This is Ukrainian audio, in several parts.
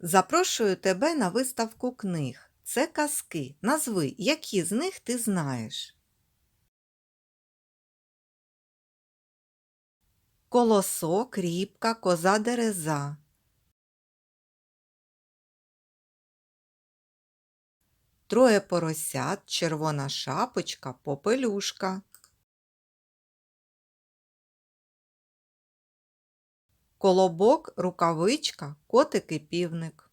Запрошую тебе на виставку книг. Це казки. Назви, які з них ти знаєш. Колосок, рібка, коза дереза. Троє поросят, червона шапочка, попелюшка. Колобок, рукавичка, котик і півник.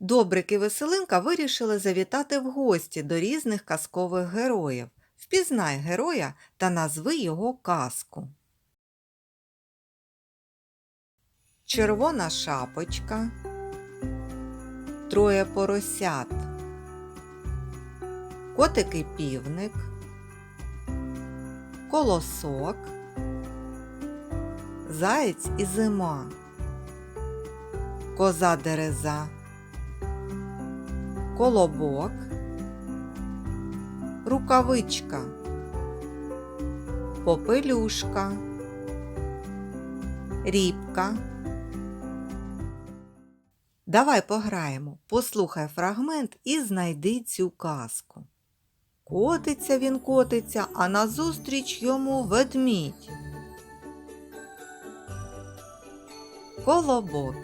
Добрик і Веселинка вирішили завітати в гості до різних казкових героїв. Впізнай героя та назви його казку. Червона шапочка. Троє поросят. Котик і півник. Колосок. Заєць і зима. Коза дереза. Колобок. Рукавичка. Попелюшка. Рібка. Давай пограємо, послухай фрагмент і знайди цю казку. Котиться він котиться, а назустріч йому ведмідь. Колобок.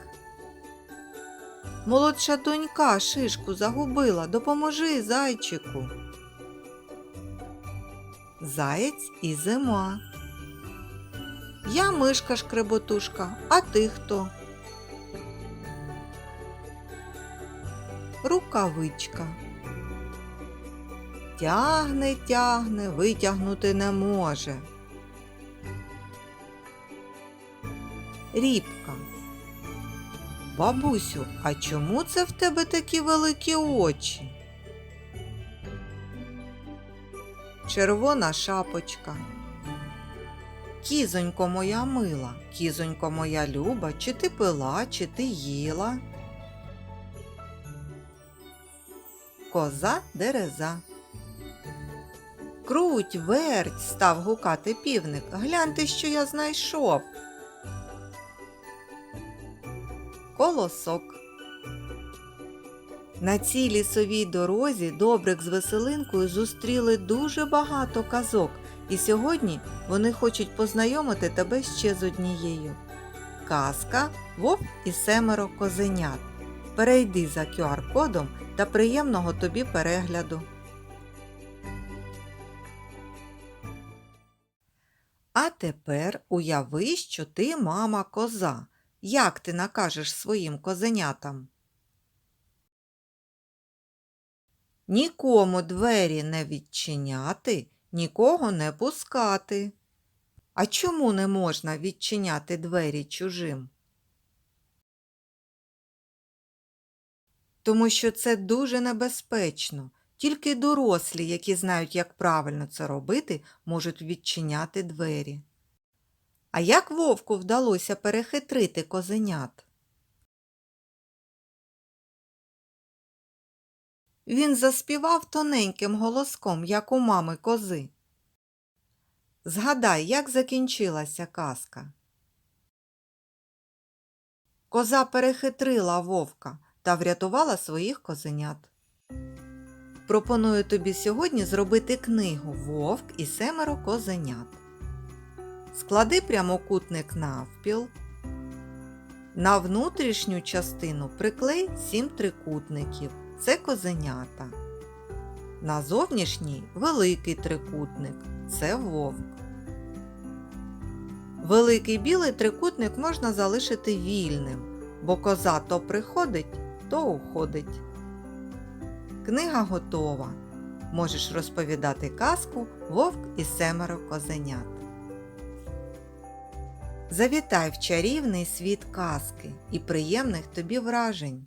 Молодша донька шишку загубила, допоможи зайчику. Заєць і зима. Я мишка шкреботушка, а ти хто? Рукавичка. Тягне, тягне, витягнути не може. Рібка. Бабусю, а чому це в тебе такі великі очі? Червона шапочка. Кізонько моя мила, кізонько моя люба, чи ти пила, чи ти їла? Коза дереза. Круть, верть, став гукати півник. Гляньте, що я знайшов. Колосок. На цій лісовій дорозі Добрик з Веселинкою зустріли дуже багато казок, і сьогодні вони хочуть познайомити тебе ще з однією. Казка Вовк і семеро козенят. Перейди за QR-кодом та приємного тобі перегляду. А тепер уяви, що ти мама коза. Як ти накажеш своїм козенятам? Нікому двері не відчиняти, нікого не пускати. А чому не можна відчиняти двері чужим? Тому що це дуже небезпечно. Тільки дорослі, які знають, як правильно це робити, можуть відчиняти двері. А як вовку вдалося перехитрити козенят? Він заспівав тоненьким голоском, як у мами кози. Згадай, як закінчилася казка. Коза перехитрила вовка та врятувала своїх козенят. Пропоную тобі сьогодні зробити книгу Вовк і семеро козенят. Склади прямокутник навпіл. На внутрішню частину приклей сім трикутників. Це козенята. На зовнішній великий трикутник це вовк. Великий білий трикутник можна залишити вільним, бо коза то приходить, то уходить. Книга готова. Можеш розповідати казку Вовк і семеро козенят. Завітай в чарівний світ казки і приємних тобі вражень.